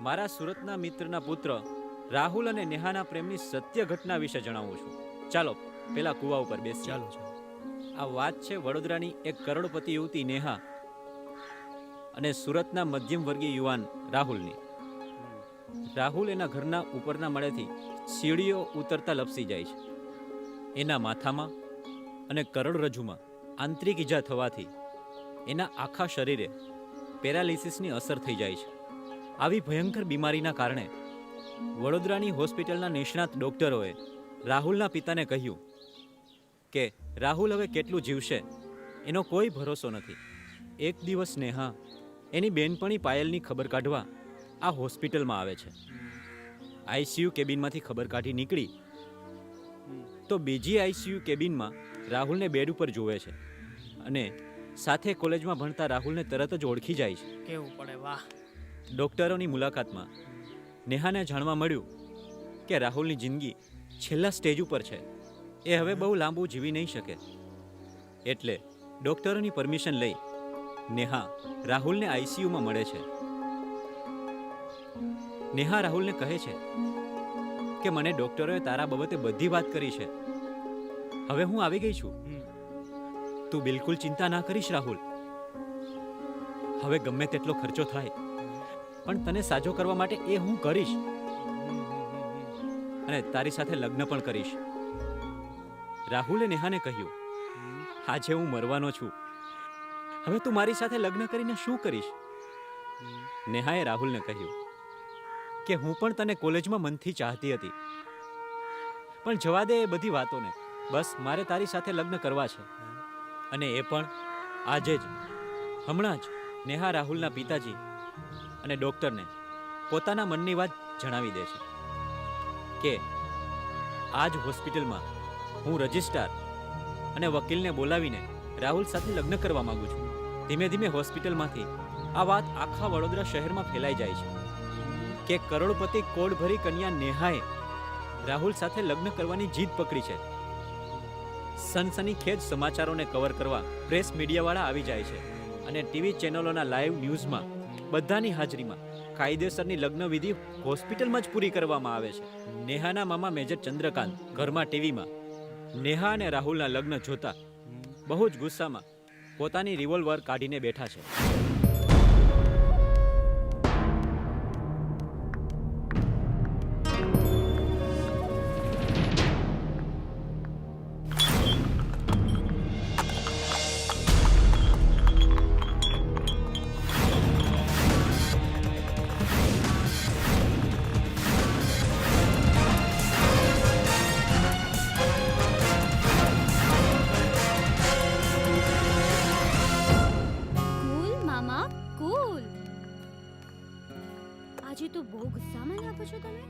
મારા સુરતના મિત્રના પુત્ર રાહુલ અને નેહાના પ્રેમની સત્ય ઘટના વિશે જણાવું છું. ચાલો પેલા કુવા ઉપર બેસી ચાલો આ વાત છે વડોદરાની એક કરોડપતિ યુવતી નેહા અને સુરતના મધ્યમ વર્ગીય યુવાન રાહુલની. રાહુલ એના ઘરના ઉપરના મળેથી સીડીઓ ઉતરતા લપસી જાય છે. એના માથામાં અને કરોડરજ્જુમાં આંતરિક ઈજા થવાથી એના આખા શરીરે પેરાલિસિસની અસર થઈ જાય છે. આવી ભયંકર બીમારીના કારણે વડોદરાની હોસ્પિટલના નિષ્ણાત ડોક્ટરોએ રાહુલના પિતાને કહ્યું કે, રાહુલ હવે કેટલું જીવશે? એનો કોઈ ભરોસો નથી. એક દિવસ નેહા એની બેનપણી પાયલની ખબર કાઢવા આ હોસ્પિટલમાં આવે છે. આઈસીયુ કેબિનમાંથી ખબર કાઢી નીકળી. તો બીજી આઈસીયુ કેબિનમાં રાહુલને બેડ ઉપર જોવે છે અને સાથે કોલેજમાં ભણતા રાહુલને તરત જ ઓળખી જાય છે. કેવું પડે, વાહ. ડોક્ટરોની મુલાકાતમાં નેહાને જાણવા મળ્યું કે રાહુલની જિંદગી છેલ્લા સ્ટેજ ઉપર છે. એ હવે બહુ લાંબુ જીવી નહીં શકે. એટલે ડોક્ટરોની પરમિશન લઈ નેહા રાહુલને આઈસીયુમાં મળે છે. નેહા રાહુલને કહે છે કે મને ડોક્ટરોએ તારા બાબતે બધી વાત કરી છે. હવે હું આવી ગઈ છું. તું બિલકુલ ચિંતા ના કરીશ રાહુલ. હવે ગમે તેટલો ખર્ચો થાય પણ તને સાજો કરવા માટે એ હું કરીશ. અને તારી સાથે લગ્ન પણ કરીશ. રાહુલે નેહાને કહ્યું, આજે હું મરવાનો છું. હવે તું મારી સાથે લગ્ન કરીને શું કરીશ? નેહાએ રાહુલને કહ્યું, કે હું પણ તને કોલેજમાં મનથી ચાહતી હતી. પણ જવા દે એ બધી વાતોને. બસ, મારે તારી સાથે લગ્ન કરવા છે. અને એ પણ આજે જ. હમણાં જ. નેહા રાહુલના પિતાજી અને ડૉક્ટરને પોતાના મનની વાત જણાવી દે છે કે આ જ હોસ્પિટલમાં હું રજિસ્ટ્રાર અને વકીલને બોલાવીને રાહુલ સાથે લગ્ન કરવા માંગુ છું. ધીમે ધીમે હોસ્પિટલમાંથી આ વાત આખા વડોદરા શહેરમાં ફેલાઈ જાય છે કે કરોડપતિ કોડભરી કન્યા નેહાએ રાહુલ સાથે લગ્ન કરવાની જીદ પકડી છે. સનસનીખેજ સમાચારોને કવર કરવા પ્રેસ મીડિયાવાળા આવી જાય છે અને ટીવી ચેનલોના લાઈવ ન્યૂઝમાં બધાની હાજરીમાં. કાયદેસરની લગ્નવિધિ હોસ્પિટલમાં જ પૂરી કરવામાં આવે છે. નેહાના મામા મેજર ચંદ્રકાંત ઘરમાં ટીવીમાં. નેહા અને રાહુલના લગ્ન જોતા બહુ જ ગુસ્સામાં પોતાની રિવોલ્વર કાઢીને બેઠા છે. આજે તો બહુ ગુસ્સામાં લાગો છો તમે?